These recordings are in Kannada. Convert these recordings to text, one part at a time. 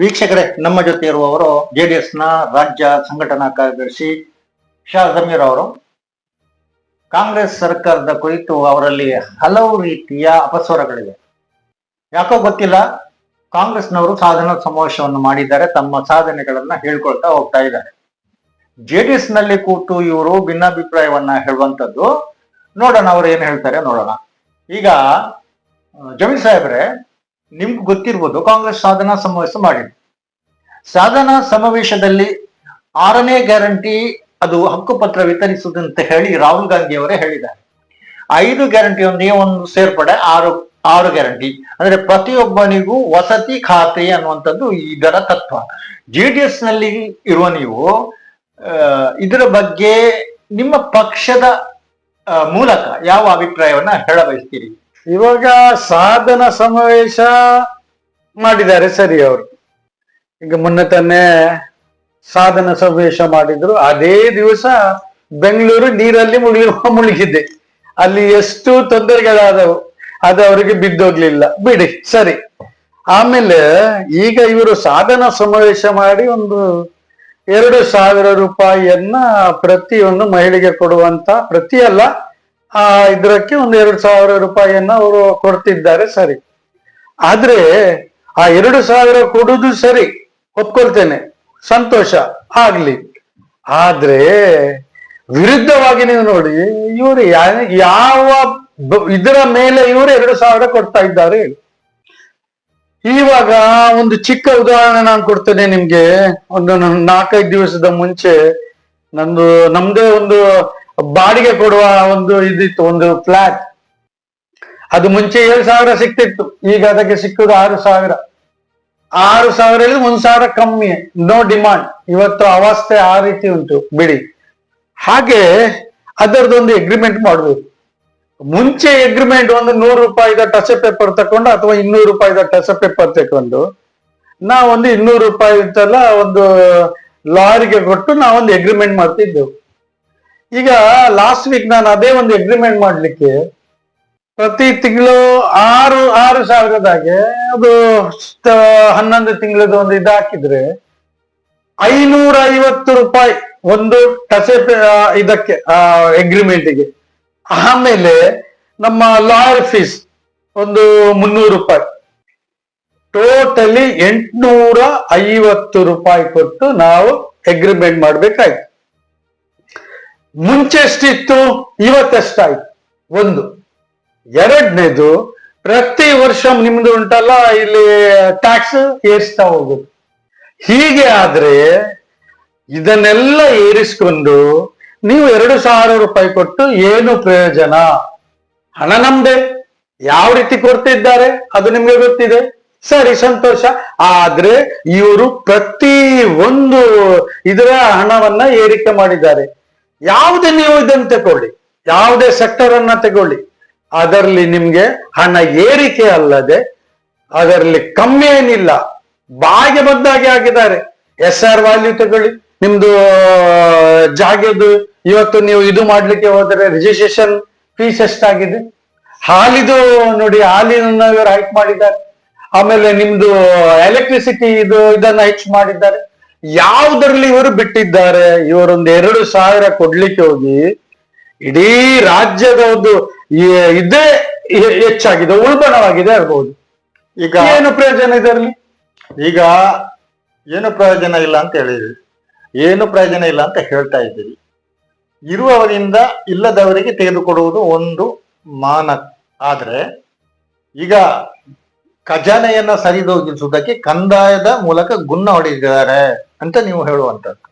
ವೀಕ್ಷಕರೇ, ನಮ್ಮ ಜೊತೆ ಇರುವವರು ಜೆಡಿಎಸ್ನ ರಾಜ್ಯ ಸಂಘಟನಾ ಕಾರ್ಯದರ್ಶಿ ಶಾ ಜಮೀರ್ ಅವರು. ಕಾಂಗ್ರೆಸ್ ಸರ್ಕಾರದ ಕುರಿತು ಅವರಲ್ಲಿ ಹಲವು ರೀತಿಯ ಅಪಸ್ವರಗಳಿವೆ. ಯಾಕೋ ಗೊತ್ತಿಲ್ಲ, ಕಾಂಗ್ರೆಸ್ನವರು ಸಾಧನಾ ಸಮಾವೇಶವನ್ನು ಮಾಡಿದ್ದಾರೆ, ತಮ್ಮ ಸಾಧನೆಗಳನ್ನ ಹೇಳ್ಕೊಳ್ತಾ ಹೋಗ್ತಾ ಇದ್ದಾರೆ. ಜೆಡಿಎಸ್ನಲ್ಲಿ ಕೂತು ಇವರು ಭಿನ್ನಾಭಿಪ್ರಾಯವನ್ನ ಹೇಳುವಂತದ್ದು ನೋಡೋಣ ಅವ್ರು ಏನ್ ಹೇಳ್ತಾರೆ, ನೋಡೋಣ. ಈಗ ಜಮೀನ್ ಸಾಹೇಬ್ರೆ ನಿಮ್ಗೆ ಗೊತ್ತಿರ್ಬೋದು, ಕಾಂಗ್ರೆಸ್ ಸಾಧನಾ ಸಮಾವೇಶ ಮಾಡಿದೆ ಸಾಧನಾ ಸಮಾವೇಶದಲ್ಲಿ ಆರನೇ ಗ್ಯಾರಂಟಿ ಅದು ಹಕ್ಕುಪತ್ರ ವಿತರಿಸುವುದಂತ ಹೇಳಿ ರಾಹುಲ್ ಗಾಂಧಿ ಅವರೇ ಹೇಳಿದ್ದಾರೆ. ಐದು ಗ್ಯಾರಂಟಿಯೊಂದಿಗೆ ಒಂದು ಸೇರ್ಪಡೆ, ಆರು ಆರು ಗ್ಯಾರಂಟಿ. ಅಂದ್ರೆ ಪ್ರತಿಯೊಬ್ಬನಿಗೂ ವಸತಿ ಖಾತೆ ಅನ್ನುವಂಥದ್ದು ಇದರ ತತ್ವ. ಜೆ ಡಿ ಎಸ್ನಲ್ಲಿ ಇರುವ ನೀವು ಇದರ ಬಗ್ಗೆ ನಿಮ್ಮ ಪಕ್ಷದ ಮೂಲಕ ಯಾವ ಅಭಿಪ್ರಾಯವನ್ನ ಹೇಳಬಯಸ್ತೀರಿ? ಇವಾಗ ಸಾಧನ ಸಮಾವೇಶ ಮಾಡಿದ್ದಾರೆ ಸರಿ ಅವರು. ಈಗ ಮೊನ್ನೆ ತಾನೇ ಸಾಧನ ಸಮಾವೇಶ ಮಾಡಿದ್ರು. ಅದೇ ದಿವಸ ಬೆಂಗಳೂರು ನೀರಲ್ಲಿ ಮುಳುಗಿ ಮುಳುಗಿದ್ದೆ ಅಲ್ಲಿ ಎಷ್ಟು ತೊಂದರೆಗಳಾದವು, ಅದು ಅವರಿಗೆ ಬಿದ್ದೋಗ್ಲಿಲ್ಲ. ಬಿಡಿ, ಸರಿ. ಆಮೇಲೆ ಈಗ ಇವರು ಸಾಧನ ಸಮಾವೇಶ ಮಾಡಿ ಒಂದು ಎರಡು ಸಾವಿರ ರೂಪಾಯಿಯನ್ನ ಪ್ರತಿಯೊಂದು ಮಹಿಳೆಗೆ ಕೊಡುವಂತ ಪ್ರತಿ ಅಲ್ಲ ಆ ಇದ್ರಕ್ಕೆ ಒಂದು ಎರಡು ಸಾವಿರ ರೂಪಾಯಿಯನ್ನ ಅವರು ಕೊಡ್ತಿದ್ದಾರೆ ಸರಿ. ಆದ್ರೆ ಆ ಎರಡು ಸಾವಿರ ಕೊಡುದು ಸರಿ. ಒಪ್ಕೊಳ್ತೇನೆ. ಸಂತೋಷ. ಆಗ್ಲಿ. ಆದ್ರೆ ವಿರುದ್ಧವಾಗಿ ನೀವು ನೋಡಿ, ಇವರು ಯಾವ ಇದರ ಮೇಲೆ ಇವರು ಎರಡು ಸಾವಿರ ಕೊಡ್ತಾ ಇದ್ದಾರೆ. ಇವಾಗ ಒಂದು ಚಿಕ್ಕ ಉದಾಹರಣೆ ನಾನು ಕೊಡ್ತೇನೆ ನಿಮ್ಗೆ. ಒಂದು ನಾಲ್ಕೈದು ದಿವಸದ ಮುಂಚೆ ನಂದು, ನಮ್ದೇ ಒಂದು ಬಾಡಿಗೆ ಕೊಡುವ ಒಂದು ಇದಿತ್ತು, ಒಂದು ಫ್ಲಾಟ್ ಅದು ಮುಂಚೆ ಏಳು ಸಾವಿರ ಸಿಕ್ತಿತ್ತು, ಈಗ ಅದಕ್ಕೆ ಸಿಕ್ಕುದು ಆರು ಸಾವಿರ. ಆರು ಸಾವಿರ ಹೇಳಿದ್ರೆ ಒಂದ್ ಸಾವಿರ ಕಮ್ಮಿ ನೋ ಡಿಮಾಂಡ್ ಇವತ್ತು ಅವಸ್ಥೆ ಆ ರೀತಿ ಉಂಟು, ಬಿಡಿ. ಹಾಗೆ ಅದರದೊಂದು ಎಗ್ರಿಮೆಂಟ್ ಮಾಡಬೇಕು ಮುಂಚೆ ಎಗ್ರಿಮೆಂಟ್ ಒಂದು ನೂರು ರೂಪಾಯಿದ ಟಚ್ ಪೇಪರ್ ತಕೊಂಡು ಅಥವಾ ಇನ್ನೂರು ರೂಪಾಯಿದ ಟಚ್ ಪೇಪರ್ ತಗೊಂಡು ನಾವೊಂದು ಇನ್ನೂರು ರೂಪಾಯಿ ಅಂತೆಲ್ಲ ಒಂದು ಲಾರಿಗೆ ಕೊಟ್ಟು ನಾವೊಂದು ಎಗ್ರಿಮೆಂಟ್ ಮಾಡ್ತಿದ್ದೆವು. ಈಗ ಲಾಸ್ಟ್ ವೀಕ್ ನಾನು ಅದೇ ಒಂದು ಎಗ್ರಿಮೆಂಟ್ ಮಾಡ್ಲಿಕ್ಕೆ ಪ್ರತಿ ತಿಂಗಳು ಆರು ಆರು ಸಾವಿರದಾಗೆ ಅದು ಹನ್ನೊಂದು ತಿಂಗಳದ ಒಂದು ಇದು ಹಾಕಿದ್ರೆ ಐನೂರ ಐವತ್ತು ರೂಪಾಯಿ ಒಂದು ಟಸೆ ಇದಕ್ಕೆ ಎಗ್ರಿಮೆಂಟ್ಗೆ ಆಮೇಲೆ ನಮ್ಮ ಲಾಯರ್ ಫೀಸ್ ಒಂದು ಮುನ್ನೂರು ರೂಪಾಯಿ. ಟೋಟಲಿ ಎಂಟುನೂರ ಐವತ್ತು ರೂಪಾಯಿ ಕೊಟ್ಟು ನಾವು ಎಗ್ರಿಮೆಂಟ್ ಮಾಡ್ಬೇಕಾಯ್ತು. ಮುಂಚೆ ಎಷ್ಟಿತ್ತು ಇವತ್ತೆಷ್ಟಾಯ್ತು? ಒಂದು. ಎರಡನೇದು, ಪ್ರತಿ ವರ್ಷ ನಿಮ್ದು ಉಂಟಲ್ಲ, ಇಲ್ಲಿ ಟ್ಯಾಕ್ಸ್ ಏರಿಸ್ತಾ ಹೋಗುದು. ಹೀಗೆ ಆದ್ರೆ, ಇದನ್ನೆಲ್ಲ ಏರಿಸ್ಕೊಂಡು ನೀವು ಎರಡು ಸಾವಿರ ರೂಪಾಯಿ ಕೊಟ್ಟು ಏನು ಪ್ರಯೋಜನ? ಹಣ ನಮ್ದೆ. ಯಾವ ರೀತಿ ಕೊಡ್ತಿದ್ದಾರೆ, ಅದು ನಿಮ್ಗೆ ಗೊತ್ತಿದೆ. ಸರಿ, ಸಂತೋಷ. ಆದ್ರೆ ಇವರು ಪ್ರತಿ ಒಂದು ಇದರ ಹಣವನ್ನ ಏರಿಕೆ ಮಾಡಿದ್ದಾರೆ. ಯಾವುದೇ ನೀವು ಇದನ್ನು ತಗೊಳ್ಳಿ, ಯಾವುದೇ ಸೆಕ್ಟರ್ ಅನ್ನ ತಗೊಳ್ಳಿ, ಅದರಲ್ಲಿ ನಿಮ್ಗೆ ಹಣ ಏರಿಕೆ ಅಲ್ಲದೆ ಅದರಲ್ಲಿ ಕಮ್ಮಿ ಏನಿಲ್ಲ, ಬಾಯಿಗೆ ಬಂದಾಗೆ ಆಗಿದ್ದಾರೆ. ಎಸ್ ಆರ್ ವ್ಯಾಲ್ಯೂ ತಗೊಳ್ಳಿ, ನಿಮ್ದು ಜಾಗದ್ದು ಇವತ್ತು ನೀವು ಇದು ಮಾಡ್ಲಿಕ್ಕೆ ಹೋದರೆ ರಿಜಿಸ್ಟ್ರೇಷನ್ ಫೀಸ್ ಎಷ್ಟಾಗಿದೆ? ಹಾಲಿದು ನೋಡಿ, ಹಾಲಿನ ಇವರು ಹೈಕ್ ಮಾಡಿದ್ದಾರೆ. ಆಮೇಲೆ ನಿಮ್ದು ಎಲೆಕ್ಟ್ರಿಸಿಟಿ ಇದು, ಇದನ್ನ ಹೆಚ್ಚು ಮಾಡಿದ್ದಾರೆ. ಯಾವುದರಲ್ಲಿ ಇವರು ಬಿಟ್ಟಿದ್ದಾರೆ? ಇವರೊಂದು ಎರಡು ಸಾವಿರ ಕೊಡ್ಲಿಕ್ಕೆ ಹೋಗಿ ಇಡೀ ರಾಜ್ಯದ ಒಂದು ಇದೇ ಹೆಚ್ಚಾಗಿದೆ ಉಲ್ಬಣವಾಗಿದೆ ಹೇಳ್ಬಹುದು ಈಗ ಏನು ಪ್ರಯೋಜನ ಇದರಲ್ಲಿ? ಈಗ ಏನು ಪ್ರಯೋಜನ ಇಲ್ಲ ಅಂತ ಹೇಳಿದ್ರಿ. ಏನು ಪ್ರಯೋಜನ ಇಲ್ಲ ಅಂತ ಹೇಳ್ತಾ ಇದ್ದೀರಿ. ಇರುವವರಿಂದ ಇಲ್ಲದವರಿಗೆ ತೆಗೆದುಕೊಡುವುದು ಒಂದು ಮಾನ. ಆದ್ರೆ ಈಗ ಖಜಾನೆಯನ್ನ ಸರಿದೋಗಿಸುವುದಕ್ಕೆ ಕಂದಾಯದ ಮೂಲಕ ಗುನ್ನ ಹೊಡೆದಿದ್ದಾರೆ. ಅಂತ ನೀವು ಹೇಳುವಂತದ್ದು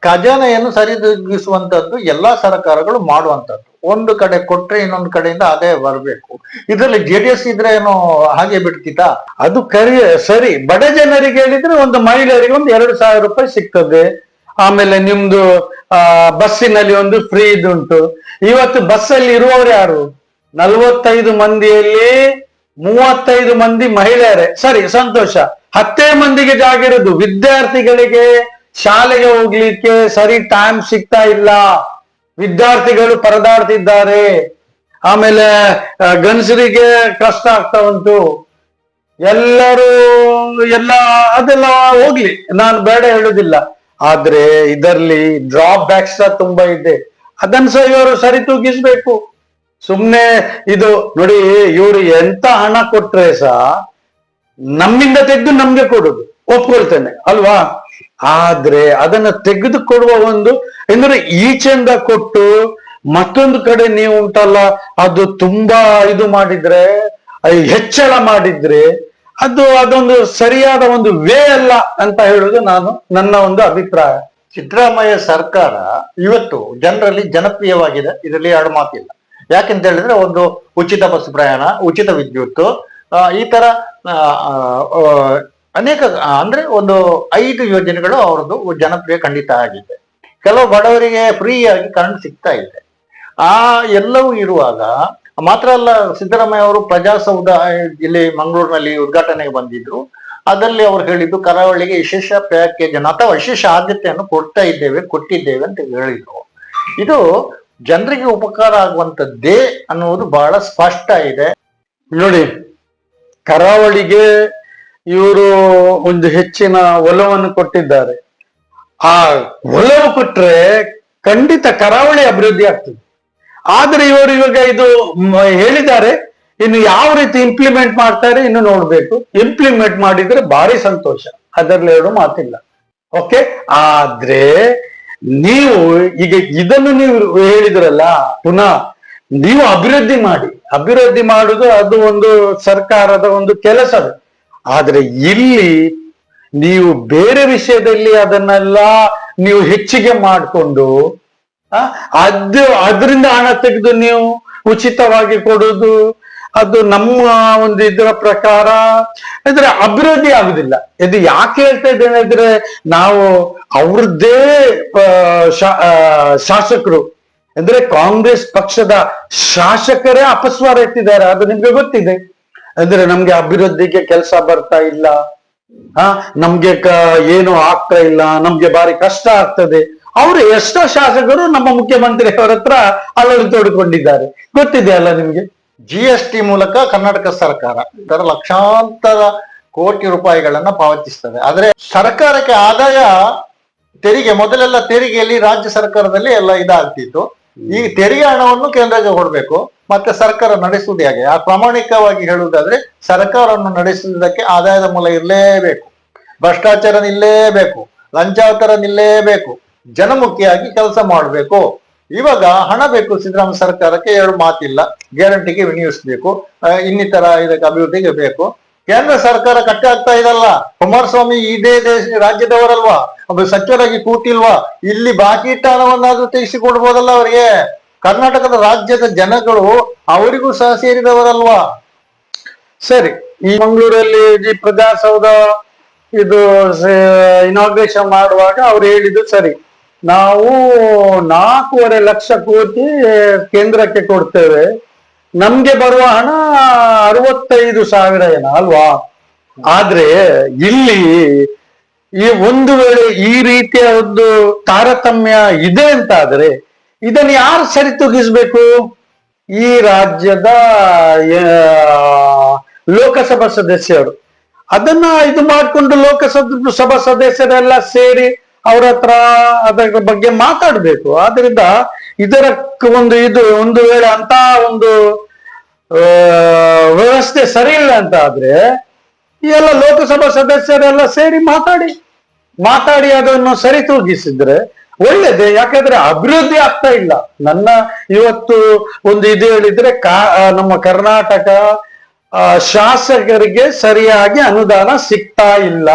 ಖಜಾನೆಯನ್ನು ಸರಿದೂಗಿಸುವಂಥದ್ದು ಎಲ್ಲಾ ಸರ್ಕಾರಗಳು ಮಾಡುವಂತದ್ದು ಒಂದು ಕಡೆ ಕೊಟ್ರೆ ಇನ್ನೊಂದು ಕಡೆಯಿಂದ ಅದೇ ಬರಬೇಕು. ಇದರಲ್ಲಿ ಜೆ ಡಿ ಎಸ್ ಇದ್ರೆ ಏನೋ ಹಾಗೆ ಬಿಡ್ತಿತಾ ಅದು ಕರಿ, ಸರಿ. ಬಡ ಜನರಿಗೆ ಹೇಳಿದ್ರೆ ಒಂದು ಮಹಿಳೆಯರಿಗೆ ಒಂದು ಎರಡು ಸಾವಿರ ರೂಪಾಯಿ ಸಿಗ್ತದೆ. ಆಮೇಲೆ ನಿಮ್ದು, ಆ, ಬಸ್ಸಿನಲ್ಲಿ ಒಂದು ಫ್ರೀ ಇದುಂಟು. ಇವತ್ತು ಬಸ್ಸಲ್ಲಿ ಇರುವವರು ಯಾರು? ನಲ್ವತ್ತೈದು ಮಂದಿಯಲ್ಲಿ ಮೂವತ್ತೈದು ಮಂದಿ ಮಹಿಳೆಯರೇ. ಸರಿ, ಸಂತೋಷ. ಹತ್ತೇ ಮಂದಿಗೆ ಜಾಗ ಇರೋದು ವಿದ್ಯಾರ್ಥಿಗಳಿಗೆ ಶಾಲೆಗೆ ಹೋಗ್ಲಿಕ್ಕೆ ಸರಿ ಟೈಮ್ ಸಿಗ್ತಾ ಇಲ್ಲ. ವಿದ್ಯಾರ್ಥಿಗಳು ಪರದಾಡ್ತಿದ್ದಾರೆ. ಆಮೇಲೆ ಗಂಡಸರಿಗೆ ಕಷ್ಟ ಆಗ್ತಾ ಉಂಟು. ಎಲ್ಲರೂ, ಎಲ್ಲ, ಅದೆಲ್ಲ ಹೋಗ್ಲಿ. ನಾನು ಬೇಡ ಹೇಳುದಿಲ್ಲ. ಆದ್ರೆ ಇದರಲ್ಲಿ ಡ್ರಾಪ್ ಬ್ಯಾಕ್ಸ್ ತುಂಬಾ ಇದೆ. ಅದನ್ನ ಸಹ ಇವರು ಸರಿ ತೂಗಿಸ್ಬೇಕು. ಸುಮ್ನೆ ಇದು, ನೋಡಿ, ಇವರು ಎಂತ ಹಣ ಕೊಟ್ರೆ ಸಹ ನಮ್ಮಿಂದ ತೆಗೆದು ನಮ್ಗೆ ಕೊಡುದು. ಒಪ್ಕೊಳ್ತೇನೆ, ಅಲ್ವಾ? ಆದ್ರೆ ಅದನ್ನ ತೆಗೆದು ಕೊಡುವ ಒಂದು, ಎಂದ್ರೆ ಈಚೆಂದ ಕೊಟ್ಟು ಮತ್ತೊಂದು ಕಡೆ ನೀವು ಉಂಟಲ್ಲ, ಅದು ತುಂಬಾ ಇದು ಮಾಡಿದ್ರೆ ಹೆಚ್ಚಳ ಮಾಡಿದ್ರೆ, ಅದು ಅದೊಂದು ಸರಿಯಾದ ಒಂದು ವೇ ಅಲ್ಲ ಅಂತ ಹೇಳುದು ನಾನು, ನನ್ನ ಒಂದು ಅಭಿಪ್ರಾಯ. ಸಿದ್ದರಾಮಯ್ಯ ಸರ್ಕಾರ ಇವತ್ತು ಜನರಲ್ಲಿ ಜನಪ್ರಿಯವಾಗಿದೆ, ಇದರಲ್ಲಿ ಎರಡು ಮಾತಿಲ್ಲ. ಯಾಕೆಂತ ಹೇಳಿದ್ರೆ ಒಂದು ಉಚಿತ ಬಸ್ ಪ್ರಯಾಣ, ಉಚಿತ ವಿದ್ಯುತ್ ಈ ತರ ಅನೇಕ ಅಂದ್ರೆ ಒಂದು ಐದು ಯೋಜನೆಗಳು ಅವ್ರದ್ದು ಜನಪ್ರಿಯ ಖಂಡಿತ ಆಗಿದೆ. ಕೆಲವು ಬಡವರಿಗೆ ಫ್ರೀ ಆಗಿ ಕರೆಂಟ್ ಸಿಗ್ತಾ ಇದೆ. ಆ ಎಲ್ಲವೂ ಇರುವಾಗ ಮಾತ್ರ ಅಲ್ಲ, ಸಿದ್ದರಾಮಯ್ಯ ಅವರು ಪ್ರಜಾಸೌಧ ಇಲ್ಲಿ ಮಂಗಳೂರಿನಲ್ಲಿ ಉದ್ಘಾಟನೆಗೆ ಬಂದಿದ್ರು. ಅದರಲ್ಲಿ ಅವರು ಹೇಳಿದ್ದು ಕರಾವಳಿಗೆ ವಿಶೇಷ ಪ್ಯಾಕೇಜ್ ಅನ್ನು ಅಥವಾ ವಿಶೇಷ ಆದ್ಯತೆಯನ್ನು ಕೊಡ್ತಾ ಇದ್ದೇವೆ, ಕೊಟ್ಟಿದ್ದೇವೆ ಅಂತ ಹೇಳಿದ್ರು. ಇದು ಜನರಿಗೆ ಉಪಕಾರ ಆಗುವಂತದ್ದೇ ಅನ್ನುವುದು ಬಹಳ ಸ್ಪಷ್ಟ ಇದೆ. ನೋಡಿ ಕರಾವಳಿಗೆ ಇವರು ಒಂದು ಹೆಚ್ಚಿನ ಒಲವನ್ನು ಕೊಟ್ಟಿದ್ದಾರೆ. ಆ ಒಲವು ಕೊಟ್ರೆ ಖಂಡಿತ ಕರಾವಳಿ ಅಭಿವೃದ್ಧಿ ಆಗ್ತದೆ. ಆದ್ರೆ ಇವರು ಇವಾಗ ಇದು ಹೇಳಿದ್ದಾರೆ, ಇನ್ನು ಯಾವ ರೀತಿ ಇಂಪ್ಲಿಮೆಂಟ್ ಮಾಡ್ತಾರೆ ಇನ್ನು ನೋಡ್ಬೇಕು. ಇಂಪ್ಲಿಮೆಂಟ್ ಮಾಡಿದ್ರೆ ಭಾರಿ ಸಂತೋಷ. ಅದರಲ್ಲಿ ಎರಡು ಮಾತಿಲ್ಲ. ಓಕೆ ಆದ್ರೆ ನೀವು ಈಗ ಇದನ್ನು ನೀವು ಹೇಳಿದ್ರಲ್ಲ, ಪುನಃ ನೀವು ಅಭಿವೃದ್ಧಿ ಮಾಡಿ. ಅಭಿವೃದ್ಧಿ ಮಾಡುದು ಅದು ಒಂದು ಸರ್ಕಾರದ ಒಂದು ಕೆಲಸ ಆದ್ರೆ ಇಲ್ಲಿ ನೀವು ಬೇರೆ ವಿಷಯದಲ್ಲಿ ಅದನ್ನೆಲ್ಲ ನೀವು ಹೆಚ್ಚಿಗೆ ಮಾಡಿಕೊಂಡು ಅದು, ಅದರಿಂದ ಹಣ ತೆಗೆದು ನೀವು ಉಚಿತವಾಗಿ ಕೊಡುದು, ಅದು ನಮ್ಮ ಒಂದು ಇದರ ಪ್ರಕಾರ ಅಂದ್ರೆ ಅಭಿವೃದ್ಧಿ ಆಗುದಿಲ್ಲ. ಇದು ಯಾಕೆ ಹೇಳ್ತಾ ಇದ್ದೇನೆ ಅಂದ್ರೆ ನಾವು ಅವ್ರದ್ದೇ ಶಾಸಕರು ಅಂದ್ರೆ ಕಾಂಗ್ರೆಸ್ ಪಕ್ಷದ ಶಾಸಕರೇ ಅಪಸ್ವಾರ ಎತ್ತಿದ್ದಾರೆ, ಅದು ನಿಮ್ಗೆ ಗೊತ್ತಿದೆ. ಅಂದ್ರೆ ನಮ್ಗೆ ಅಭಿವೃದ್ಧಿಗೆ ಕೆಲಸ ಬರ್ತಾ ಇಲ್ಲ, ಹಾ, ನಮ್ಗೆ ಏನು ಆಗ್ತಾ ಇಲ್ಲ, ನಮ್ಗೆ ಬಾರಿ ಕಷ್ಟ ಆಗ್ತದೆ. ಅವರು ಎಷ್ಟೋ ಶಾಸಕರು ನಮ್ಮ ಮುಖ್ಯಮಂತ್ರಿ ಅವರ ಹತ್ರ ಅಲ್ಲಲ್ಲಿ ತೋಡಿಕೊಂಡಿದ್ದಾರೆ. ಗೊತ್ತಿದೆ ಅಲ್ಲ ನಿಮ್ಗೆ? ಜಿ ಎಸ್ ಟಿ ಮೂಲಕ ಕರ್ನಾಟಕ ಸರ್ಕಾರ ಲಕ್ಷಾಂತರ ಕೋಟಿ ರೂಪಾಯಿಗಳನ್ನ ಪಾವತಿಸ್ತದೆ. ಆದ್ರೆ ಸರ್ಕಾರಕ್ಕೆ ಆದಾಯ ತೆರಿಗೆ, ಮೊದಲೆಲ್ಲ ತೆರಿಗೆಯಲ್ಲಿ ರಾಜ್ಯ ಸರ್ಕಾರದಲ್ಲಿ ಎಲ್ಲ ಇದಾಗ್ತಿತ್ತು. ಈಗ ತೆರಿಗೆ ಹಣವನ್ನು ಕೇಂದ್ರಕ್ಕೆ ಕೊಡಬೇಕು, ಮತ್ತೆ ಸರ್ಕಾರ ನಡೆಸುವುದು ಹೇಗೆ? ಆ ಪ್ರಾಮಾಣಿಕವಾಗಿ ಹೇಳುವುದಾದ್ರೆ ಸರ್ಕಾರವನ್ನು ನಡೆಸುವುದಕ್ಕೆ ಆದಾಯದ ಮೂಲ ಇರಲೇಬೇಕು. ಭ್ರಷ್ಟಾಚಾರ ನಿಲ್ಲೇಬೇಕು ಲಂಚಾವತರ ನಿಲ್ಲೇಬೇಕು ಜನಮುಖಿಯಾಗಿ ಕೆಲಸ ಮಾಡಬೇಕು. ಇವಾಗ ಹಣ ಬೇಕು ಸಿದ್ದರಾಮಯ್ಯ ಸರ್ಕಾರಕ್ಕೆ, ಎರಡು ಮಾತಿಲ್ಲ. ಗ್ಯಾರಂಟಿಗೆ ವಿನಿಯೋಗಿಸ್ಬೇಕು. ಇನ್ನಿತರ ಇದಕ್ಕೆ ಅಭಿವೃದ್ಧಿಗೆ ಬೇಕು. ಕೇಂದ್ರ ಸರ್ಕಾರ ಕಟ್ಟೆ ಆಗ್ತಾ ಇದಲ್ಲ. ಕುಮಾರಸ್ವಾಮಿ ಇದೇ ದೇಶ, ರಾಜ್ಯದವರಲ್ವಾ? ಒಬ್ಬ ಸಚಿವರಾಗಿ ಕೂತಿಲ್ವಾ? ಇಲ್ಲಿ ಬಾಕಿ ಇಟ್ಟ ಹಣವನ್ನಾದ್ರೂ ತೆಗೆಸಿಕೊಡ್ಬೋದಲ್ಲ ಅವರಿಗೆ? ಕರ್ನಾಟಕದ ರಾಜ್ಯದ ಜನಗಳು ಅವರಿಗೂ ಸಹ ಸೇರಿದವರಲ್ವಾ? ಸರಿ, ಈ ಮಂಗಳೂರಲ್ಲಿ ಈ ಪ್ರಜಾಸೌಧ ಇದು ಇನಾಗ್ರೇಷನ್ ಮಾಡುವಾಗ ಅವ್ರು ಹೇಳಿದ್ದು ಸರಿ. ನಾವು ನಾಲ್ಕೂವರೆ ಲಕ್ಷ ಕೋಟಿ ಕೇಂದ್ರಕ್ಕೆ ಕೊಡ್ತೇವೆ. ನಮ್ಗೆ ಬರುವ ಹಣ ಅರವತ್ತೈದು ಸಾವಿರ ಏನ, ಅಲ್ವಾ? ಆದ್ರೆ ಇಲ್ಲಿ ಈ ಒಂದು ವೇಳೆ ಈ ರೀತಿಯ ಒಂದು ತಾರತಮ್ಯ ಇದೆ ಅಂತಾದರೆ, ಇದನ್ನು ಯಾರು ಸರಿತೂಗಿಸ್ಬೇಕು? ಈ ರಾಜ್ಯದ ಲೋಕಸಭಾ ಸದಸ್ಯರು. ಅದನ್ನ ಇದು ಮಾಡಿಕೊಂಡು ಲೋಕಸಭಾ ಸಭಾ ಸದಸ್ಯರೆಲ್ಲ ಸೇರಿ ಅವ್ರ ಹತ್ರ ಅದರ ಬಗ್ಗೆ ಮಾತಾಡ್ಬೇಕು. ಆದ್ರಿಂದ ಇದರ ಒಂದು ಇದು ಒಂದು ವೇಳೆ ಅಂತ ಒಂದು ವ್ಯವಸ್ಥೆ ಸರಿ ಇಲ್ಲ ಅಂತ ಆದ್ರೆ ಎಲ್ಲ ಲೋಕಸಭಾ ಸದಸ್ಯರೆಲ್ಲ ಸೇರಿ ಮಾತಾಡಿ. ಮಾತಾಡಿ ಅದನ್ನು ಸರಿತೂಗಿಸಿದ್ರೆ ಒಳ್ಳೇದೇ, ಯಾಕಂದ್ರೆ ಅಭಿವೃದ್ಧಿ ಆಗ್ತಾ ಇಲ್ಲ. ನನ್ನ ಇವತ್ತು ಒಂದು ಇದು ಹೇಳಿದ್ರೆ ಕಾ ನಮ್ಮ ಕರ್ನಾಟಕ ಶಾಸಕರಿಗೆ ಸರಿಯಾಗಿ ಅನುದಾನ ಸಿಗ್ತಾ ಇಲ್ಲ.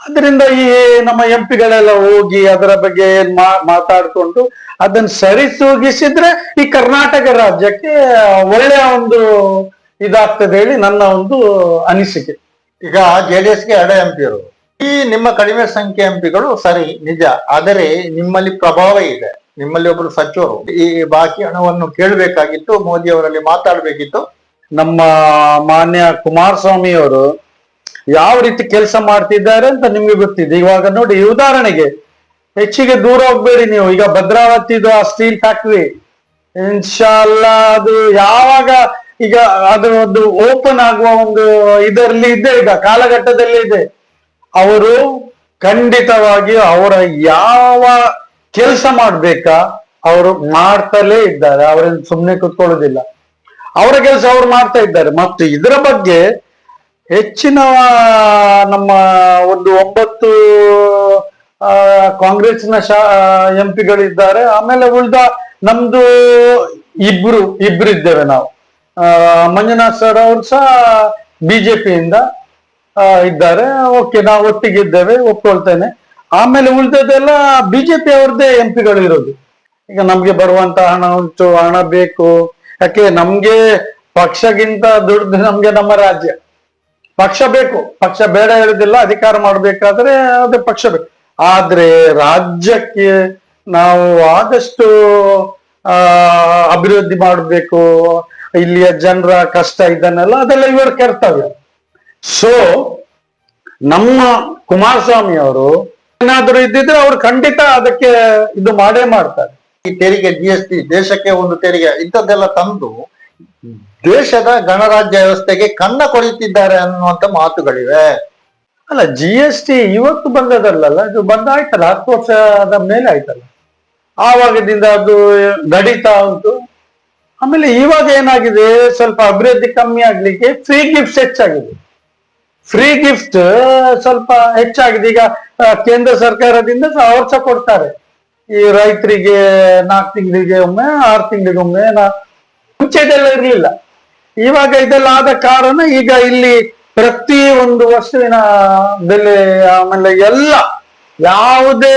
ಅದರಿಂದ ಈ ನಮ್ಮ ಎಂ ಪಿಗಳೆಲ್ಲ ಹೋಗಿ ಅದರ ಬಗ್ಗೆ ಮಾ- ಮಾತಾಡ್ಕೊಂಡು ಅದನ್ನ ಸರಿತೂಗಿಸಿದ್ರೆ ಈ ಕರ್ನಾಟಕ ರಾಜ್ಯಕ್ಕೆ ಒಳ್ಳೆಯ ಒಂದು ಇದಾಗ್ತದೆ ಹೇಳಿ ನನ್ನ ಒಂದು ಅನಿಸಿಕೆ. ಈಗ ಜೆಡಿಎಸ್ಗೆ ಎರಡು ಎಂ ಪಿರು ಈ ನಿಮ್ಮ ಕಡಿಮೆ ಸಂಖ್ಯೆ ಎಂಪಿಗಳು ಸರಿ, ನಿಜ. ಆದರೆ ನಿಮ್ಮಲ್ಲಿ ಪ್ರಭಾವ ಇದೆ. ನಿಮ್ಮಲ್ಲಿ ಒಬ್ಬರು ಸಚಿವರು. ಈ ಬಾಕಿ ಹಣವನ್ನು ಕೇಳಬೇಕಾಗಿತ್ತು, ಮೋದಿ ಅವರಲ್ಲಿ ಮಾತಾಡಬೇಕಿತ್ತು. ನಮ್ಮ ಮಾನ್ಯ ಕುಮಾರಸ್ವಾಮಿ ಅವರು ಯಾವ ರೀತಿ ಕೆಲಸ ಮಾಡ್ತಿದ್ದಾರೆ ಅಂತ ನಿಮ್ಗೆ ಗೊತ್ತಿದೆ. ಇವಾಗ ನೋಡಿ ಉದಾಹರಣೆಗೆ ಹೆಚ್ಚಿಗೆ ದೂರ ಹೋಗ್ಬೇಡಿ ನೀವು. ಈಗ ಭದ್ರಾವತಿದು ಆ ಸ್ಟೀಲ್ ಫ್ಯಾಕ್ಟ್ರಿ. ಇನ್ಶಾಲ್ಲ ಅದು ಯಾವಾಗ ಈಗ ಅದು ಒಂದು ಓಪನ್ ಆಗುವ ಒಂದು ಇದರಲ್ಲಿ ಇದೆ, ಈಗ ಕಾಲಘಟ್ಟದಲ್ಲಿ ಇದೆ. ಅವರು ಖಂಡಿತವಾಗಿ ಅವರ ಯಾವ ಕೆಲಸ ಮಾಡ್ಬೇಕಾ ಅವರು ಮಾಡ್ತಲೇ ಇದ್ದಾರೆ. ಅವರೇನು ಸುಮ್ಮನೆ ಕೂತ್ಕೊಳ್ಳೋದಿಲ್ಲ. ಅವರ ಕೆಲಸ ಅವ್ರು ಮಾಡ್ತಾ ಇದ್ದಾರೆ. ಮತ್ತು ಇದರ ಬಗ್ಗೆ ಹೆಚ್ಚಿನ, ನಮ್ಮ ಒಂದು ಒಂಬತ್ತು ಕಾಂಗ್ರೆಸ್ನ ಶಾ ಎಂ ಪಿಗಳಿದ್ದಾರೆ ಆಮೇಲೆ ಉಳಿದ ನಮ್ದು ಇಬ್ರು ಇಬ್ರು ಇದ್ದೇವೆ ನಾವು. ಮಂಜುನಾಥ್ ಸರ್ ಅವರು ಸಹ ಬಿಜೆಪಿಯಿಂದ. ಇದ್ದಾರೆ. ಓಕೆ, ನಾವು ಒಟ್ಟಿಗಿದ್ದೇವೆ ಒಪ್ಕೊಳ್ತೇನೆ. ಆಮೇಲೆ ಉಳಿದದೆಲ್ಲ ಬಿಜೆಪಿ ಅವ್ರದ್ದೇ ಎಂ ಪಿಗಳು ಇರೋದು. ಈಗ ನಮ್ಗೆ ಬರುವಂತ ಹಣ ಉಂಟು, ಹಣ ಬೇಕು. ಯಾಕೆ, ನಮ್ಗೆ ಪಕ್ಷಗಿಂತ ದುಡ್ದು ನಮ್ಗೆ ನಮ್ಮ ರಾಜ್ಯ. ಪಕ್ಷ ಬೇಕು, ಪಕ್ಷ ಬೇಡ ಹೇಳುದಿಲ್ಲ, ಅಧಿಕಾರ ಮಾಡ್ಬೇಕಾದ್ರೆ ಅದೇ ಪಕ್ಷ ಬೇಕು. ಆದ್ರೆ ರಾಜ್ಯಕ್ಕೆ ನಾವು ಆದಷ್ಟು, ಆ, ಅಭಿವೃದ್ಧಿ ಮಾಡಬೇಕು. ಇಲ್ಲಿಯ ಜನರ ಕಷ್ಟ ಇದನ್ನೆಲ್ಲ ಅದೆಲ್ಲ ಇವರು ಕರ್ತವ್ಯ. ಸೊ ನಮ್ಮ ಕುಮಾರಸ್ವಾಮಿ ಅವರು ಏನಾದರೂ ಇದ್ದಿದ್ರೆ ಅವ್ರು ಖಂಡಿತ ಅದಕ್ಕೆ ಇದು ಮಾಡೇ ಮಾಡ್ತಾರೆ. ಈ ತೆರಿಗೆ ಜಿ ಎಸ್ ಟಿ ದೇಶಕ್ಕೆ ಒಂದು ತೆರಿಗೆ ಇಂಥದ್ದೆಲ್ಲ ತಂದು ದೇಶದ ಗಣರಾಜ್ಯ ವ್ಯವಸ್ಥೆಗೆ ಕನ್ನ ಕೊಡುತ್ತಿದ್ದಾರೆ ಅನ್ನುವಂತ ಮಾತುಗಳಿವೆ. ಅಲ್ಲ ಜಿ ಎಸ್ ಟಿ ಇವತ್ತು ಬಂದದಲ್ಲಲ್ಲ ಇದು ಬಂದಾಯ್ತಲ್ಲ ಹತ್ತು ವರ್ಷದ ಮೇಲೆ ಆಯ್ತಲ್ಲ? ಆವಾಗದಿಂದ ಅದು ನಡೀತಾ ಉಂಟು. ಆಮೇಲೆ ಇವಾಗ ಏನಾಗಿದೆ ಸ್ವಲ್ಪ ಅಭಿವೃದ್ಧಿ ಕಮ್ಮಿ ಆಗ್ಲಿಕ್ಕೆ ಫ್ರೀ ಗಿಫ್ಟ್ಸ್ ಹೆಚ್ಚಾಗಿದೆ. ಫ್ರೀ ಗಿಫ್ಟ್ ಸ್ವಲ್ಪ ಹೆಚ್ಚಾಗಿದೆ. ಈಗ ಕೇಂದ್ರ ಸರ್ಕಾರದಿಂದ ಸಹ ಅವ್ರು ಸಹ ಕೊಡ್ತಾರೆ. ಈ ರೈತರಿಗೆ ನಾಲ್ಕು ತಿಂಗಳಿಗೆ ಒಮ್ಮೆ, ಆರು ತಿಂಗಳಿಗೊಮ್ಮೆ ಮುಂಚೆ ಇದೆಲ್ಲ ಇರ್ಲಿಲ್ಲ. ಇವಾಗ ಇದೆಲ್ಲ ಆದ ಕಾರಣ ಈಗ ಇಲ್ಲಿ ಪ್ರತಿ ಒಂದು ವಸ್ತುವಿನ ಬೆಲೆ, ಆಮೇಲೆ ಎಲ್ಲ ಯಾವುದೇ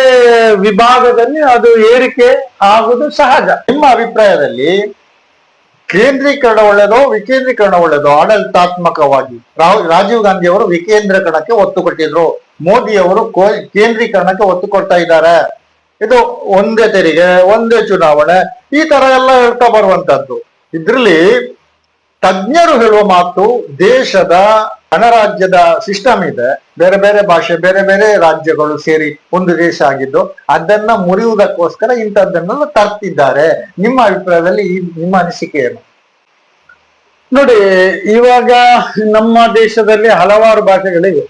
ವಿಭಾಗದಲ್ಲಿ ಅದು ಏರಿಕೆ ಆಗುವುದು ಸಹಜ. ನಿಮ್ಮ ಅಭಿಪ್ರಾಯದಲ್ಲಿ ಕೇಂದ್ರೀಕರಣ ಒಳ್ಳೆಯದೋ ವಿಕೇಂದ್ರೀಕರಣ ಒಳ್ಳೆಯದೋ ಆಡಳಿತಾತ್ಮಕವಾಗಿ. ರಾಜೀವ್ ಗಾಂಧಿ ಅವರು ವಿಕೇಂದ್ರೀಕರಣಕ್ಕೆ ಒತ್ತು ಕೊಟ್ಟಿದ್ರು. ಮೋದಿ ಅವರು ಕೇಂದ್ರೀಕರಣಕ್ಕೆ ಒತ್ತು ಕೊಡ್ತಾ ಇದ್ದಾರೆ. ಇದು ಒಂದೇ ತೆರಿಗೆ, ಒಂದೇ ಚುನಾವಣೆ, ಈ ತರ ಎಲ್ಲ ಹೇಳ್ತಾ ಬರುವಂತದ್ದು. ಇದ್ರಲ್ಲಿ ತಜ್ಞರು ಹೇಳುವ ಮಾತು ದೇಶದ ಗಣರಾಜ್ಯದ ಸಿಸ್ಟಮ್ ಇದೆ. ಬೇರೆ ಬೇರೆ ಭಾಷೆ, ಬೇರೆ ಬೇರೆ ರಾಜ್ಯಗಳು ಸೇರಿ ಒಂದು ದೇಶ ಆಗಿದ್ದು, ಅದನ್ನ ಮುರಿಯುವುದಕ್ಕೋಸ್ಕರ ಇಂಥದ್ದನ್ನೆಲ್ಲ ತರ್ತಿದ್ದಾರೆ. ನಿಮ್ಮ ಅಭಿಪ್ರಾಯದಲ್ಲಿ ಈ, ನಿಮ್ಮ ಅನಿಸಿಕೆ ಏನು? ನೋಡಿ, ಇವಾಗ ನಮ್ಮ ದೇಶದಲ್ಲಿ ಹಲವಾರು ಭಾಷೆಗಳಿವೆ.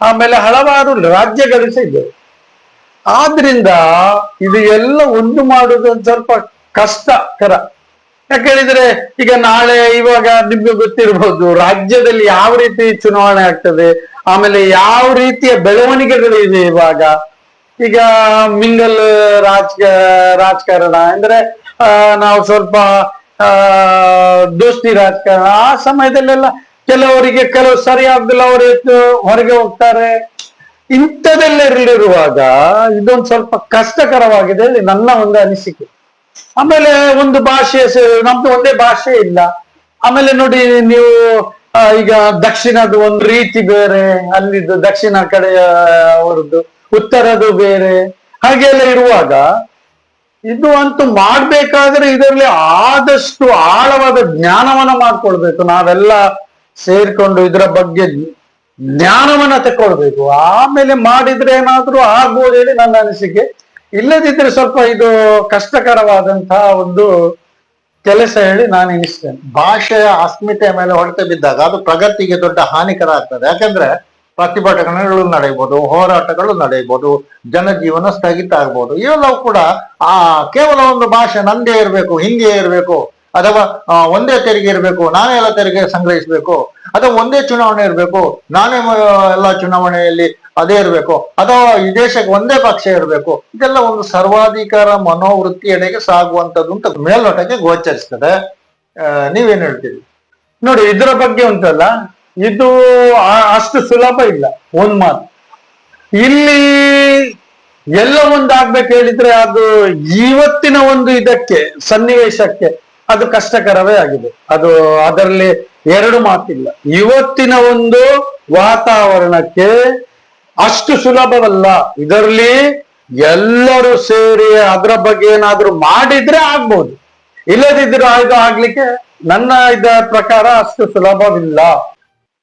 ಆಮೇಲೆ ಹಲವಾರು ರಾಜ್ಯಗಳು ಸಹ ಇದೆ. ಆದ್ರಿಂದ ಇದು ಎಲ್ಲ ಒಂದು ಮಾಡುದು ಒಂದು ಸ್ವಲ್ಪ ಕಷ್ಟಕರ. ಯಾಕೆ ಹೇಳಿದ್ರೆ, ಈಗ ನಾಳೆ ಇವಾಗ ನಿಮ್ಗೆ ಗೊತ್ತಿರ್ಬೋದು, ರಾಜ್ಯದಲ್ಲಿ ಯಾವ ರೀತಿ ಚುನಾವಣೆ ಆಗ್ತದೆ, ಆಮೇಲೆ ಯಾವ ರೀತಿಯ ಬೆಳವಣಿಗೆಗಳಿವೆ ಇವಾಗ. ಈಗ ಮಿಂಗಲ್ ರಾಜ ರಾಜಕಾರಣ, ಅಂದ್ರೆ ನಾವು ಸ್ವಲ್ಪ, ಆ, ದೋಸ್ತಿ ರಾಜಕಾರಣ, ಆ ಸಮಯದಲ್ಲೆಲ್ಲ ಕೆಲವರಿಗೆ ಕೆಲವು ಸರಿ ಆಗ್ದಿಲ್ಲ ಅವರು ಎದ್ದು ಹೊರಗೆ ಹೋಗ್ತಾರೆ. ಇಂಥದೆಲ್ಲ ಇರಲಿರುವಾಗ ಇದೊಂದು ಸ್ವಲ್ಪ ಕಷ್ಟಕರವಾಗಿದೆ ಇದು ನನ್ನ ಒಂದು ಅನಿಸಿಕೆ. ಆಮೇಲೆ ಒಂದು ಭಾಷೆ ನಮ್ದು ಒಂದೇ ಭಾಷೆ ಇಲ್ಲ. ಆಮೇಲೆ ನೋಡಿ ನೀವು ಈಗ ದಕ್ಷಿಣದ ಒಂದು ರೀತಿ ಬೇರೆ, ಅಲ್ಲಿದ್ದು ದಕ್ಷಿಣ ಕಡೆಯ, ಅವರದ್ದು, ಉತ್ತರದ್ದು ಬೇರೆ. ಹಾಗೆಲ್ಲ ಇರುವಾಗ, ಇದು ಅಂತೂ ಮಾಡ್ಬೇಕಾದ್ರೆ ಇದರಲ್ಲಿ ಆದಷ್ಟು ಆಳವಾದ ಜ್ಞಾನವನ್ನ ಮಾಡ್ಕೊಳ್ಬೇಕು. ನಾವೆಲ್ಲ ಸೇರ್ಕೊಂಡು ಇದರ ಬಗ್ಗೆ ಜ್ಞಾನವನ್ನ ತಕೊಳ್ಬೇಕು ಆಮೇಲೆ ಮಾಡಿದ್ರೆ ಏನಾದ್ರೂ ಆಗ್ಬೋದು ಹೇಳಿ ನನ್ನ ಅನಿಸಿಕೆ. ಇಲ್ಲದಿದ್ರೆ ಸ್ವಲ್ಪ ಇದು ಕಷ್ಟಕರವಾದಂತಹ ಒಂದು ಕೆಲಸ ಹೇಳಿ ನಾನು ಎನಿಸ್ತೇನೆ ಭಾಷೆಯ ಅಸ್ಮಿತೆಯ ಮೇಲೆ ಹೊಡೆತ ಬಿದ್ದಾಗ ಅದು ಪ್ರಗತಿಗೆ ದೊಡ್ಡ ಹಾನಿಕರ ಆಗ್ತದೆ ಯಾಕಂದ್ರೆ ಪ್ರತಿಭಟನೆಗಳು ನಡೆಯಬಹುದು, ಹೋರಾಟಗಳು ನಡೆಯಬಹುದು, ಜನಜೀವನ ಸ್ಥಗಿತ ಆಗ್ಬೋದು ಇವೆಲ್ಲವೂ ಕೂಡ ಆ ಕೇವಲ ಒಂದು ಭಾಷೆ ನಂದೇ ಇರಬೇಕು ಹಿಂದಿಯೇ ಇರಬೇಕು, ಅಥವಾ ಒಂದೇ ತೆರಿಗೆ ಇರಬೇಕು, ನಾನೇ ಎಲ್ಲ ತೆರಿಗೆ ಸಂಗ್ರಹಿಸಬೇಕು, ಅಥವಾ ಒಂದೇ ಚುನಾವಣೆ ಇರಬೇಕು, ನಾನೇ ಎಲ್ಲ ಚುನಾವಣೆಯಲ್ಲಿ ಅದೇ ಇರಬೇಕು. ಅಥವಾ ವಿದೇಶಕ್ಕೆ ದೇಶಕ್ಕೆ ಒಂದೇ ಪಕ್ಷ ಇರಬೇಕು. ಇದೆಲ್ಲ ಒಂದು ಸರ್ವಾಧಿಕಾರ ಮನೋವೃತ್ತಿಯೆಡೆಗೆ ಸಾಗುವಂತದ್ದು ಅಂತ ಮೇಲ್ನೋಟಕ್ಕೆ ಗೋಚರಿಸ್ತದೆ. ನೀವೇನ್ ಹೇಳ್ತೀರಿ? ನೋಡಿ, ಇದರ ಬಗ್ಗೆ ಉಂಟಲ್ಲ. ಇದು ಅಷ್ಟು ಸುಲಭ ಇಲ್ಲ. ಒಂದ್ ಮಾತು. ಇಲ್ಲಿ ಎಲ್ಲ ಒಂದಾಗ್ಬೇಕು ಹೇಳಿದ್ರೆ ಅದು ಇವತ್ತಿನ ಒಂದು ಇದಕ್ಕೆ, ಸನ್ನಿವೇಶಕ್ಕೆ ಅದು ಕಷ್ಟಕರವೇ ಆಗಿದೆ. ಅದು ಅದರಲ್ಲಿ ಎರಡು ಮಾತಿಲ್ಲ. ಇವತ್ತಿನ ಒಂದು ವಾತಾವರಣಕ್ಕೆ ಅಷ್ಟು ಸುಲಭವಲ್ಲ. ಇದರಲ್ಲಿ ಎಲ್ಲರೂ ಸೇರಿ ಅದರ ಬಗ್ಗೆ ಏನಾದ್ರೂ ಮಾಡಿದ್ರೆ ಆಗ್ಬೋದು. ಇಲ್ಲದಿದ್ರೆ ಇದು ಆಗ್ಲಿಕ್ಕೆ ನನ್ನ ಇದ ಪ್ರಕಾರ ಅಷ್ಟು ಸುಲಭವಿಲ್ಲ.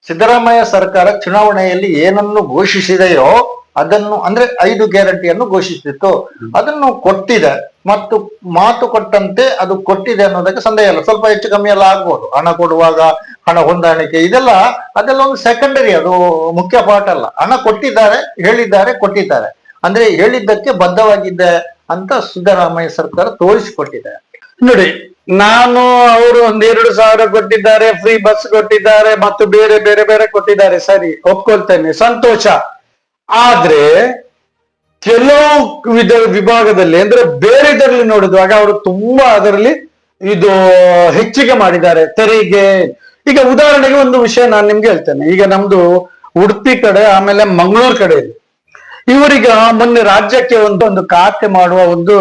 ಸಿದ್ದರಾಮಯ್ಯ ಸರ್ಕಾರ ಚುನಾವಣೆಯಲ್ಲಿ ಏನನ್ನು ಘೋಷಿಸಿದೆಯೋ ಅದನ್ನು, ಅಂದ್ರೆ ಐದು ಗ್ಯಾರಂಟಿಯನ್ನು ಘೋಷಿಸಿತ್ತು. ಅದನ್ನು ಕೊಟ್ಟಿದೆ. ಮತ್ತು ಮಾತು ಕೊಟ್ಟಂತೆ ಅದು ಕೊಟ್ಟಿದೆ ಅನ್ನೋದಕ್ಕೆ ಸಂದೇಹ ಇಲ್ಲ. ಸ್ವಲ್ಪ ಹೆಚ್ಚು ಕಮ್ಮಿ ಎಲ್ಲ ಆಗ್ಬೋದು. ಹಣ ಕೊಡುವಾಗ ಹಣ ಹೊಂದಾಣಿಕೆ, ಇದೆಲ್ಲ ಅದೆಲ್ಲ ಒಂದು ಸೆಕೆಂಡರಿ ಅದು ಮುಖ್ಯ ಪಾಠ ಅಲ್ಲ. ಹಣ ಕೊಟ್ಟಿದ್ದಾರೆ, ಹೇಳಿದ್ದಾರೆ, ಕೊಟ್ಟಿದ್ದಾರೆ. ಅಂದ್ರೆ ಹೇಳಿದ್ದಕ್ಕೆ ಬದ್ಧವಾಗಿದ್ದೆ ಅಂತ ಸಿದ್ದರಾಮಯ್ಯ ಸರ್ಕಾರ ತೋರಿಸಿಕೊಟ್ಟಿದೆ. ನೋಡಿ, ನಾನು ಅವರು ಒಂದೆರಡು ಸಾವಿರ ಕೊಟ್ಟಿದ್ದಾರೆ ಫ್ರೀ ಬಸ್ ಕೊಟ್ಟಿದ್ದಾರೆ, ಮತ್ತು ಬೇರೆ ಬೇರೆ ಬೇರೆ ಕೊಟ್ಟಿದ್ದಾರೆ. ಸರಿ, ಒಪ್ಕೊಳ್ತೇನೆ. ಸಂತೋಷ. ಆದ್ರೆ, ಕೆಲವು ವಿಧ, ವಿಭಾಗದಲ್ಲಿ, ಅಂದ್ರೆ ಬೇರೆ ಇದರಲ್ಲಿ ನೋಡಿದಾಗ ಅವರು ತುಂಬಾ ಅದರಲ್ಲಿ ಇದು ಹೆಚ್ಚಿಗೆ ಮಾಡಿದ್ದಾರೆ. ತೆರಿಗೆ ಈಗ ಉದಾಹರಣೆಗೆ ಒಂದು ವಿಷಯ ನಾನು ನಿಮ್ಗೆ ಹೇಳ್ತೇನೆ. ಈಗ ನಮ್ದು ಉಡುಪಿ ಕಡೆ ಆಮೇಲೆ ಮಂಗಳೂರು ಕಡೆ ಇದೆ. ಇವರೀಗ ಮೊನ್ನೆ ರಾಜ್ಯಕ್ಕೆ ಒಂದು ಒಂದು ಖಾತೆ ಮಾಡುವ ಒಂದು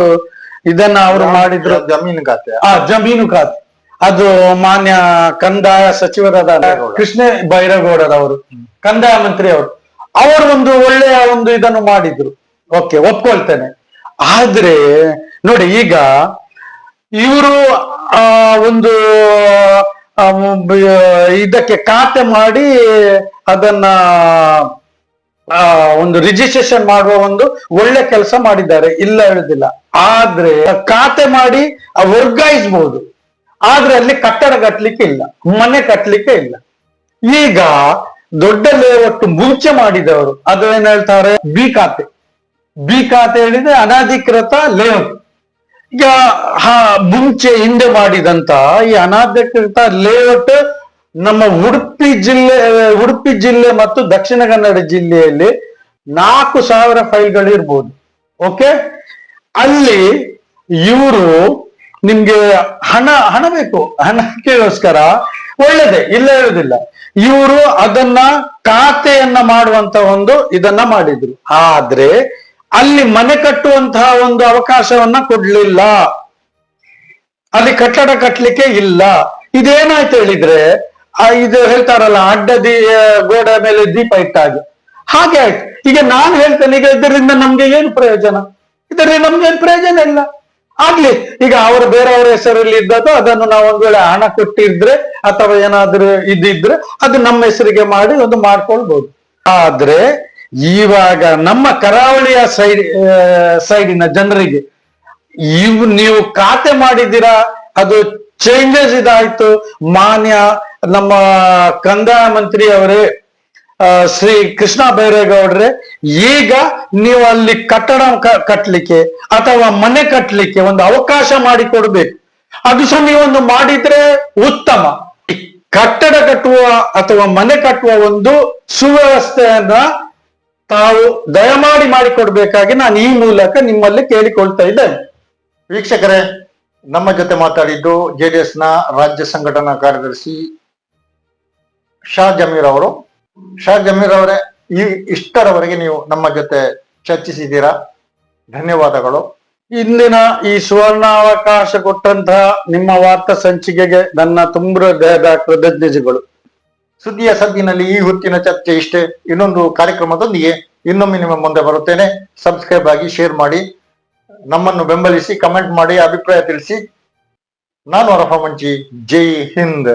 ಇದನ್ನ ಅವರು ಮಾಡಿದ್ರು. ಜಮೀನು ಖಾತೆ. ಆ ಜಮೀನು ಖಾತೆ. ಅದು ಮಾನ್ಯ ಕಂದಾಯ ಸಚಿವರಾದ ಕೃಷ್ಣ ಬೈರೇಗೌಡರವರು ಕಂದಾಯ ಮಂತ್ರಿ ಅವರು. ಅವರು ಒಂದು ಒಳ್ಳೆಯ ಒಂದು ಇದನ್ನು ಮಾಡಿದ್ರು. ಓಕೆ ಒಪ್ಕೊಳ್ತೇನೆ. ಆದ್ರೆ ನೋಡಿ ಈಗ ಇವರು ಆ ಒಂದು ಇದಕ್ಕೆ ಖಾತೆ ಮಾಡಿ ಅದನ್ನ ಒಂದು ರಿಜಿಸ್ಟ್ರೇಷನ್ ಮಾಡುವ ಒಂದು ಒಳ್ಳೆ ಕೆಲಸ ಮಾಡಿದ್ದಾರೆ. ಇಲ್ಲ ಹೇಳುದಿಲ್ಲ. ಆದ್ರೆ ಖಾತೆ ಮಾಡಿ ವರ್ಗಾಯಿಸಬಹುದು ಆದ್ರೆ ಅಲ್ಲಿ ಕಟ್ಟಡ ಕಟ್ಟಲಿಕ್ಕೆ ಇಲ್ಲ. ಮನೆ ಕಟ್ಟಲಿಕ್ಕೆ ಇಲ್ಲ. ಈಗ ದೊಡ್ಡ ಲೇಔಟ್ ಮುಂಚೆ ಮಾಡಿದವರು, ಅದು ಏನ್ ಹೇಳ್ತಾರೆ? ಬಿ ಖಾತೆ. ಬಿ ಖಾತೆ ಹೇಳಿದ್ರೆ ಅನಧಿಕೃತ ಲೇಔಟ್ ಈಗ ಹಾ ಮುಂಚೆ ಹಿಂದೆ ಮಾಡಿದಂತ ಈ ಅನಾಧಿಕೃತ ಲೇಔಟ್ ನಮ್ಮ ಉಡುಪಿ ಜಿಲ್ಲೆ ಉಡುಪಿ ಜಿಲ್ಲೆ ಮತ್ತು ದಕ್ಷಿಣ ಕನ್ನಡ ಜಿಲ್ಲೆಯಲ್ಲಿ ನಾಲ್ಕು ಸಾವಿರ ಫೈಲ್ಗಳು ಇರ್ಬೋದು. ಓಕೆ ಅಲ್ಲಿ ಇವರು ನಿಮ್ಗೆ ಹಣ ಹಣ ಬೇಕು. ಹಣಕ್ಕೋಸ್ಕರ ಒಳ್ಳೇದೇ, ಇಲ್ಲ ಹೇಳುದಿಲ್ಲ. ಇವರು ಅದನ್ನ ಖಾತೆಯನ್ನ ಮಾಡುವಂತ ಒಂದು ಇದನ್ನ ಮಾಡಿದ್ರು. ಆದ್ರೆ ಅಲ್ಲಿ ಮನೆ ಕಟ್ಟುವಂತಹ ಒಂದು ಅವಕಾಶವನ್ನ ಕೊಡ್ಲಿಲ್ಲ. ಅಲ್ಲಿ ಕಟ್ಟಡ ಕಟ್ಟಲಿಕ್ಕೆ ಇಲ್ಲ. ಇದೇನಾಯ್ತು ಹೇಳಿದ್ರೆ, ಆ ಇದು ಹೇಳ್ತಾರಲ್ಲ, ಅಡ್ಡದಿ ಗೋಡೆ ಮೇಲೆ ದೀಪ ಇಟ್ಟ ಹಾಗೆ ಆಯ್ತು. ಈಗ ನಾನು ಹೇಳ್ತೇನೆ, ಈಗ ಇದರಿಂದ ನಮ್ಗೆ ಏನು ಪ್ರಯೋಜನ? ಇದರಿಂದ ನಮ್ಗೆ ಏನು ಪ್ರಯೋಜನ ಇಲ್ಲ. ಆಗ್ಲಿ, ಈಗ ಅವರು ಬೇರೆಯವರ ಹೆಸರಲ್ಲಿ ಇದ್ದದ್ದು, ಅದನ್ನು ನಾವು ಒಂದ್ ವೇಳೆ ಹಣ ಕೊಟ್ಟಿದ್ರೆ, ಅಥವಾ ಏನಾದ್ರೂ ಇದ್ದಿದ್ರೆ, ಅದು ನಮ್ಮ ಹೆಸರಿಗೆ ಮಾಡಿ ಒಂದು ಮಾಡ್ಕೊಳ್ಬಹುದು ಆದ್ರೆ ಇವಾಗ ನಮ್ಮ ಕರಾವಳಿಯ ಸೈಡ್ ಸೈಡಿನ ಜನರಿಗೆ, ಇವ್ ನೀವು ಖಾತೆ ಮಾಡಿದ್ದೀರಾ? ಅದು ಚೇಂಜಸ್ ಇದಾಯ್ತು. ಮಾನ್ಯ ನಮ್ಮ ಕಂದಾಯ ಮಂತ್ರಿ ಅವರೇ ಶ್ರೀ ಕೃಷ್ಣ ಬೈರೇಗೌಡ್ರೆ, ಈಗ ನೀವು ಅಲ್ಲಿ ಕಟ್ಟಡ ಕಟ್ಟಲಿಕ್ಕೆ ಅಥವಾ ಮನೆ ಕಟ್ಟಲಿಕ್ಕೆ ಒಂದು ಅವಕಾಶ ಮಾಡಿ ಕೊಡ್ಬೇಕು. ಅದು ಸಹ ನೀವೊಂದು ಮಾಡಿದ್ರೆ ಉತ್ತಮ. ಕಟ್ಟಡ ಕಟ್ಟುವ ಅಥವಾ ಮನೆ ಕಟ್ಟುವ ಒಂದು ಸುವ್ಯವಸ್ಥೆಯನ್ನ ತಾವು ದಯಮಾಡಿ ಮಾಡಿಕೊಡ್ಬೇಕಾಗಿ ನಾನು ಈ ಮೂಲಕ ನಿಮ್ಮಲ್ಲಿ ಕೇಳಿಕೊಳ್ತಾ ಇದ್ದೇನೆ. ವೀಕ್ಷಕರೇ ನಮ್ಮ ಜೊತೆ ಮಾತಾಡಿದ್ದು ಜೆಡಿಎಸ್ನ ರಾಜ್ಯ ಸಂಘಟನಾ ಕಾರ್ಯದರ್ಶಿ ಶಾ ಜಮೀರ್ ಅವರು. ಶಾ ಜಮೀರ್ ಅವರೇ ಈ ಇಷ್ಟರವರೆಗೆ ನೀವು ನಮ್ಮ ಜೊತೆ ಚರ್ಚಿಸಿದ್ದೀರಾ? ಧನ್ಯವಾದಗಳು. ಇಂದಿನ ಈ ಸುವರ್ಣಾವಕಾಶ ಕೊಟ್ಟಂತಹ ನಿಮ್ಮ ವಾರ್ತಾ ಸಂಚಿಕೆಗೆ ನನ್ನ ತುಂಬ ಹೃದಯದ ಕೃತಜ್ಞತೆಗಳು. ಸುದ್ದಿಯ ಸದ್ದಿನಲ್ಲಿ ಈ ಹೊತ್ತಿನ ಚರ್ಚೆ ಇಷ್ಟೇ. ಇನ್ನೊಂದು ಕಾರ್ಯಕ್ರಮದೊಂದಿಗೆ ಇನ್ನೊಮ್ಮೆ ನಿಮ್ಮ ಮುಂದೆ ಬರುತ್ತೇನೆ. ಸಬ್ಸ್ಕ್ರೈಬ್ ಆಗಿ ಶೇರ್ ಮಾಡಿ, ನಮ್ಮನ್ನು ಬೆಂಬಲಿಸಿ ಕಮೆಂಟ್ ಮಾಡಿ, ಅಭಿಪ್ರಾಯ ತಿಳಿಸಿ. ನಾನು ಅರಫ ಮಂಚಿ. ಜೈ ಹಿಂದ್.